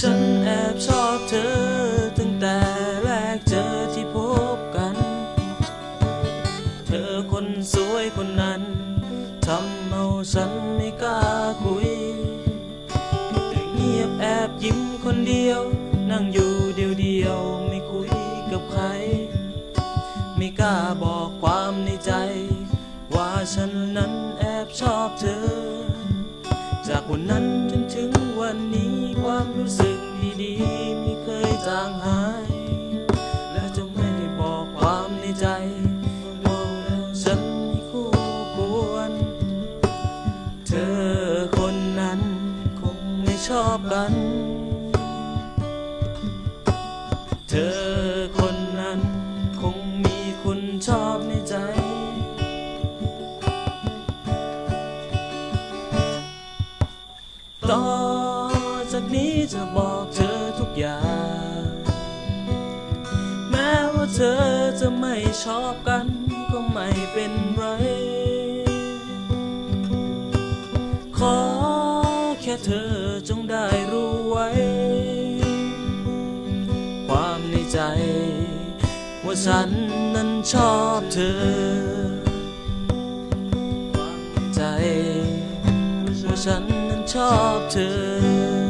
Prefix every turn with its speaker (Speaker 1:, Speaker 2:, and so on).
Speaker 1: ฉันแอบชอบเธอ ตั้งแต่แรกเจอที่พบกัน เธอคนสวยคนนั้นทำเอาฉันไม่กล้าคุยแต่เงียบแอบยิ้มคนเดียว นั่งอยู่เดียวเดียวไม่คุยกับใคร ไม่กล้าบอกความในใจ ว่าฉันนั้นแอบชอบเธอ ความรู้สึกดีๆไม่เคยจางหาย และจะไม่ได้บอกความในใจว่าฉันไม่คู่ควร เธอคนนั้นคงไม่ชอบกัน เธอคนนั้นคงมีคนชอบในใจต่อ จากนี้จะบอกเธอทุกอย่าง แม้ว่าเธอจะไม่ชอบกันก็ไม่เป็นไร ขอแค่เธอจงได้รู้ไว้ ความในใจ ว่าฉันนั้นชอบเธอ ความในใจว่าฉันนั้นชอบเธอ